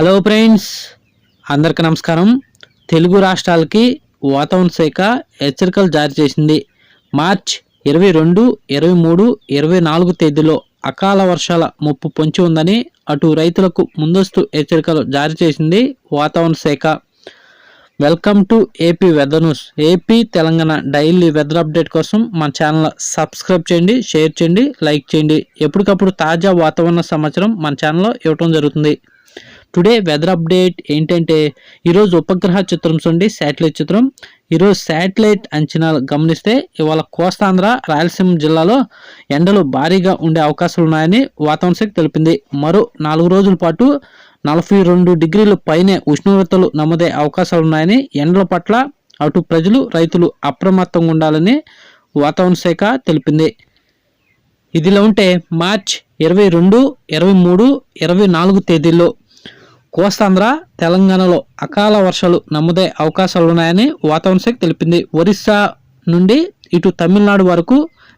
Hello friends అందరికీ నమస్కారం. తెలుగు రాష్ట్రాలకి వాతావరణ శాఖ హెచ్చరికలు జారీ చేసింది. మార్చ్ ఇరవై రెండు ఇరవై మూడు ఇరవై నాలుగు తేదీలో అకాల వర్షాల ముప్పు పొంచి ఉందని అటు రైతులకు ముందస్తు హెచ్చరికలు జారీ చేసింది వాతావరణ శాఖ. Welcome to AP weather news AP Telangana daily weather update కోసం మన ఛానల్ సబ్స్క్రైబ్ చేయండి షేర్ చేయండి లైక్ చేయండి. ఎప్పటికప్పుడు తాజా వాతావరణ సమాచారం మన ఛానల్లో ఇవ్వటం జరుగుతుంది. టుడే వెదర్ అప్డేట్ ఏంటంటే ఈరోజు ఉపగ్రహ చిత్రం చూడండి శాటిలైట్ చిత్రం. ఈరోజు శాటిలైట్ అంచనాలు గమనిస్తే ఇవాళ కోస్తాంధ్ర రాయలసీమ జిల్లాలో ఎండలు భారీగా ఉండే అవకాశాలు ఉన్నాయని వాతావరణ శాఖ తెలిపింది. మరో నాలుగు రోజుల పాటు నలభై రెండు డిగ్రీల పైనే ఉష్ణోగ్రతలు నమోదే అవకాశాలు ఉన్నాయని ఎండల పట్ల అటు ప్రజలు రైతులు అప్రమత్తంగా ఉండాలని వాతావరణ శాఖ తెలిపింది. ఇదిలా ఉంటే మార్చ్ ఇరవై రెండు ఇరవై మూడు ఇరవై నాలుగు తేదీల్లో కోస్తాంధ్ర తెలంగాణలో అకాల వర్షాలు నమోదే అవకాశాలు ఉన్నాయని వాతావరణ శాఖ తెలిపింది. ఒరిస్సా నుండి ఇటు తమిళనాడు వరకు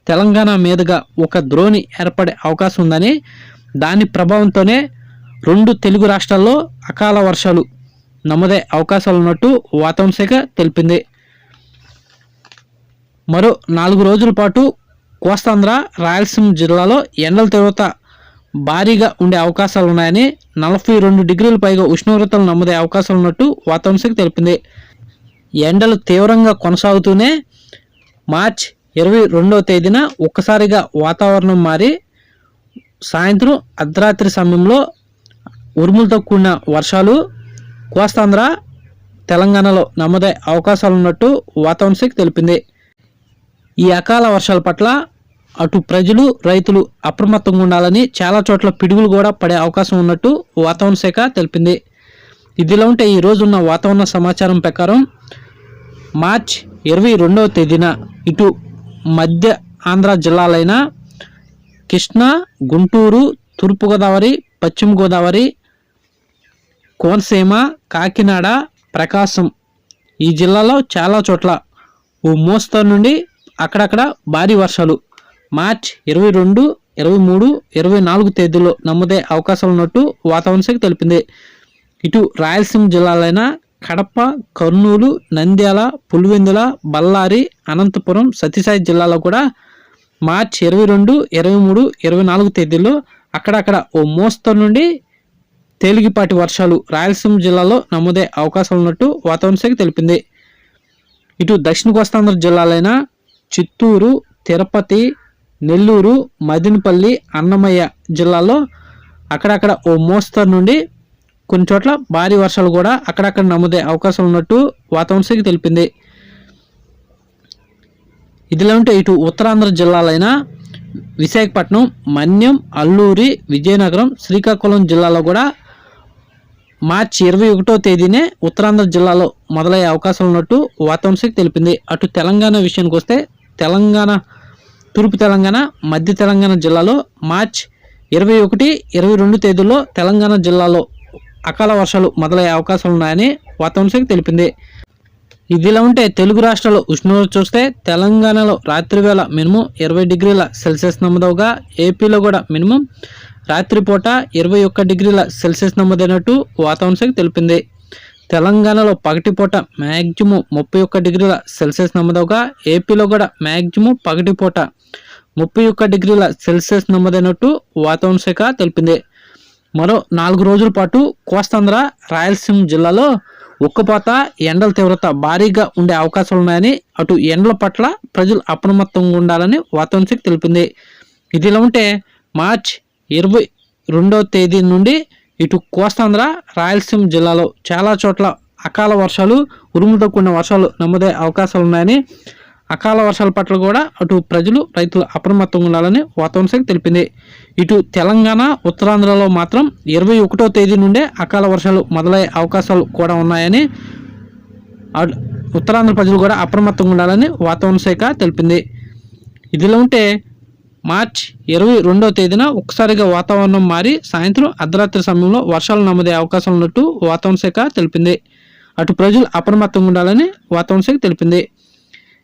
తెలంగాణ మీదుగా ఒక ద్రోణి ఏర్పడే అవకాశం ఉందని దాని ప్రభావంతోనే రెండు తెలుగు రాష్ట్రాల్లో అకాల వర్షాలు నమోదే అవకాశాలు ఉన్నట్టు వాతావరణ శాఖ తెలిపింది. మరో నాలుగు రోజుల పాటు కోస్తాంధ్ర రాయలసీమ జిల్లాలో ఎండల తీవ్రత భారీగా ఉండే అవకాశాలు ఉన్నాయని నలభై రెండు డిగ్రీల పైగా ఉష్ణోగ్రతలు నమోదే అవకాశాలు ఉన్నట్టు వాతావరణ శాఖ తెలిపింది. ఎండలు తీవ్రంగా కొనసాగుతూనే మార్చ్ ఇరవై రెండవ తేదీన ఒక్కసారిగా వాతావరణం మారి సాయంత్రం అర్ధరాత్రి సమయంలో ఉరుములతో కూడిన వర్షాలు కోస్తాంధ్ర తెలంగాణలో నమోదే అవకాశాలు ఉన్నట్టు వాతావరణ శాఖ తెలిపింది. ఈ అకాల వర్షాల పట్ల అటు ప్రజలు రైతులు అప్రమత్తంగా ఉండాలని చాలా చోట్ల పిడుగులు కూడా పడే అవకాశం ఉన్నట్టు వాతావరణ శాఖ తెలిపింది. ఇదిలా ఉంటే ఈ రోజున్న వాతావరణ సమాచారం ప్రకారం మార్చ్ ఇరవై రెండవ తేదీన ఇటు మధ్య ఆంధ్ర జిల్లాలైన కృష్ణా గుంటూరు తూర్పుగోదావరి పశ్చిమ గోదావరి కోనసీమ కాకినాడ ప్రకాశం ఈ జిల్లాలో చాలా చోట్ల ఓ మోస్తరు నుండి అక్కడక్కడ భారీ వర్షాలు మార్చ్ ఇరవై రెండు ఇరవై మూడు ఇరవై నాలుగు తేదీలో నమోదే అవకాశాలు ఉన్నట్టు వాతావరణ శాఖ తెలిపింది. ఇటు రాయలసీమ జిల్లాలైన కడప కర్నూలు నంద్యాల పులివెందుల బళ్ళారి అనంతపురం సత్యసాయి జిల్లాలో కూడా మార్చ్ ఇరవై రెండు ఇరవై మూడు ఇరవై నాలుగు తేదీల్లో అక్కడక్కడ ఓ మోస్తరు నుండి తేలికపాటి వర్షాలు రాయలసీమ జిల్లాలో నమోదే అవకాశాలు ఉన్నట్టు వాతావరణ శాఖ తెలిపింది. ఇటు దక్షిణ కోస్తాంధ్ర జిల్లాలైన చిత్తూరు తిరుపతి నెల్లూరు మదినపల్లి అన్నమయ్య జిల్లాలో అక్కడక్కడ ఓ మోస్తరు నుండి కొన్ని చోట్ల భారీ వర్షాలు కూడా అక్కడక్కడ నమోదే అవకాశం ఉన్నట్టు వాతావరణ శాఖ తెలిపింది. ఇదిలా ఉంటే ఇటు ఉత్తరాంధ్ర జిల్లాలైన విశాఖపట్నం మన్యం అల్లూరి విజయనగరం శ్రీకాకుళం జిల్లాలో కూడా మార్చి ఇరవై ఒకటో తేదీనే ఉత్తరాంధ్ర జిల్లాలో మొదలయ్యే అవకాశం ఉన్నట్టు వాతావరణ శాఖ తెలిపింది. అటు తెలంగాణ విషయానికి వస్తే తెలంగాణ తూర్పు తెలంగాణ మధ్య తెలంగాణ జిల్లాలో మార్చ్ ఇరవై ఒకటి ఇరవై రెండు తేదీల్లో తెలంగాణ జిల్లాలో అకాల వర్షాలు మొదలయ్యే అవకాశాలు ఉన్నాయని వాతావరణ శాఖ తెలిపింది. ఇదిలా ఉంటే తెలుగు రాష్ట్రాల్లో ఉష్ణోగ్రత చూస్తే తెలంగాణలో రాత్రివేళ మినిమం ఇరవై డిగ్రీల సెల్సియస్ నమోదవగా ఏపీలో కూడా మినిమం రాత్రిపూట ఇరవై ఒక్క డిగ్రీల సెల్సియస్ నమోదైనట్టు వాతావరణ శాఖ తెలిపింది. తెలంగాణలో పగటిపూట మ్యాక్సిమం ముప్పై ఒక్క డిగ్రీల సెల్సియస్ నమోదవగా ఏపీలో కూడా మ్యాక్సిమం పగటిపూట ముప్పై ఒక్క డిగ్రీల సెల్సియస్ నమోదైనట్టు వాతావరణ శాఖ తెలిపింది. మరో నాలుగు రోజుల పాటు కోస్తాంధ్ర రాయలసీమ జిల్లాలో ఉక్కపోత ఎండల తీవ్రత భారీగా ఉండే అవకాశాలు ఉన్నాయని అటు ఎండల పట్ల ప్రజలు అప్రమత్తంగా ఉండాలని వాతావరణ శాఖ తెలిపింది. ఇదిలా ఉంటే మార్చ్ ఇరవై రెండవ తేదీ నుండి ఇటు కోస్తాంధ్ర రాయలసీమ జిల్లాలో చాలా చోట్ల అకాల వర్షాలు ఉరుములతో కూడిన వర్షాలు నమోదయ్యే అవకాశాలు ఉన్నాయని అకాల వర్షాల పట్ల కూడా అటు ప్రజలు రైతులు అప్రమత్తంగా ఉండాలని వాతావరణ శాఖ తెలిపింది. ఇటు తెలంగాణ ఉత్తరాంధ్రలో మాత్రం ఇరవై ఒకటో తేదీ నుండే అకాల వర్షాలు మొదలయ్యే అవకాశాలు కూడా ఉన్నాయని ఉత్తరాంధ్ర ప్రజలు కూడా అప్రమత్తంగా ఉండాలని వాతావరణ శాఖ తెలిపింది. ఇదిలో ఉంటే మార్చ్ ఇరవై రెండవ తేదీన ఒకసారిగా వాతావరణం మారి సాయంత్రం అర్ధరాత్రి సమయంలో వర్షాలు నమోదే అవకాశం ఉన్నట్టు వాతావరణ శాఖ తెలిపింది. అటు ప్రజలు అప్రమత్తంగా ఉండాలని వాతావరణ శాఖ తెలిపింది.